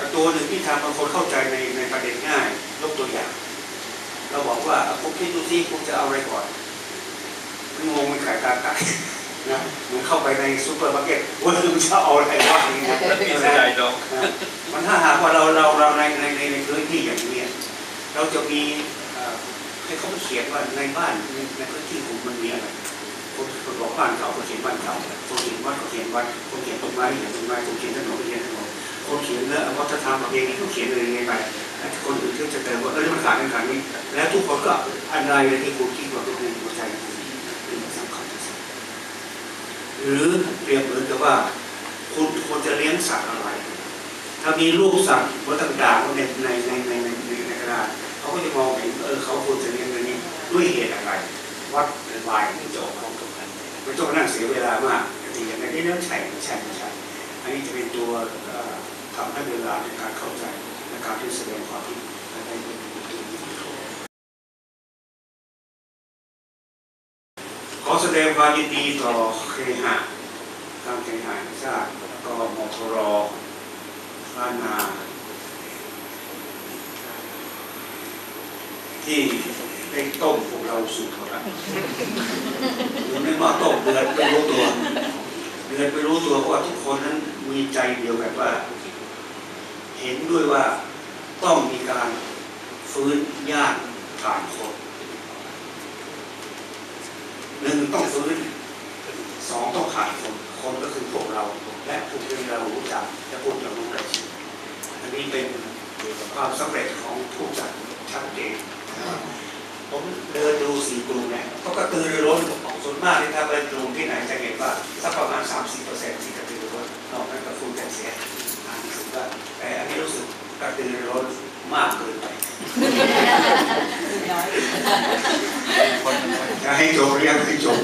แต่ตัวหนึ่งที่ทำบางคนเข้าใจในในประเด็นง่ายยกตัวอย่าง เราบอกว่าอะคุณคิดดูสิคุณจะเอาอะไรก่อนมันงงมันขายตาไก่นะเหมือนเข้าไปในซูเปอร์มาร์เก็ตว่าคุณจะเอาอะไรวะอย่างเงี้ยมีเสียดายดอกนะมันถ้าหากว่าเราเราเราในในในในพื้นที่อย่างนี้ยเราจะมีเอ่อให้เขาเขียนว่าในบ้านในในพื้นที่คุณมันมีอะไรคนคนบอกบ้านเขาคนเขียนบ้านเขาคนเขียนวัดเขาเขียนวัดคนเขียนต้นไม้เขียนต้นไม้คนเขียนถนนเขาเขียนถนน คนเขียนเรื่องวัฒนธรรมประเพณีเขาเขียนเลยไงไปคนอื่นก็จะเติมว่าเออนี่มันขาดนี่ขาดนี่แล้วทุกคนก็อะไรที่คุณคิดว่าเป็นในหัวใจคุณเป็นสำคัญที่สุดหรือเปรียบเหมือนกับว่า คุณควรจะเลี้ยงสัตว์อะไร ถ้ามีรูปสัตว์วัตต่างๆในในในในในในในกระดาษเขาก็จะมองเห็นเออเขาควรจะเลี้ยงอันนี้ด้วยเหตุอะไรวัดเป็นวายที่จะออกของตรงกันไม่ต้องนั่งเสียเวลามากทีอย่างนี้เรื่องใช่ไม่ใช่ไม่ใช่อันนี้จะเป็นตัว ทำให้เวลาในการเข้าใจในการที่แสดงความคิดได้เป็นตัวที่ขอแสดงความยินดีต่อเคหะทางเคหะชาติแล้วก็มทรบ้านนาที่ได้ต้มพวกเราสู่เขาละหรือไม่ว่าต้มเดือดไปรู้ตัวเดือดไปรู้ตัวเพราะว่าทุกคนนั้นมีใจเดียวแบบว่า เห็นด้วยว่าต้องมีการฟื้นญาติผ่านคนหนึ่งต้องฟื้นสองต้องขาดคนคนก็คือพวกเราและพวกที่เรารู้จักและพวกเรารู้ได้ชินอันนี้เป็นความสำเร็จของผู้จัดชัดเจนผมเดินดูสี่กลุ่มเนี่ยเขาก็ตือรือร้นส่วนมากที่ถ้าไปกลุ่มที่ไหนจะเห็นว่าสักประมาณ 30เปอร์เซ็นต์ที่กระตือรือร้นนอกนั้นก็ฟูแต่เสียอ่านรู้สึกว่าแต่อันนี้รู้สึก กระตือรือร้นมากเกินไปน้อยคนจะให้จบเรียงให้จบ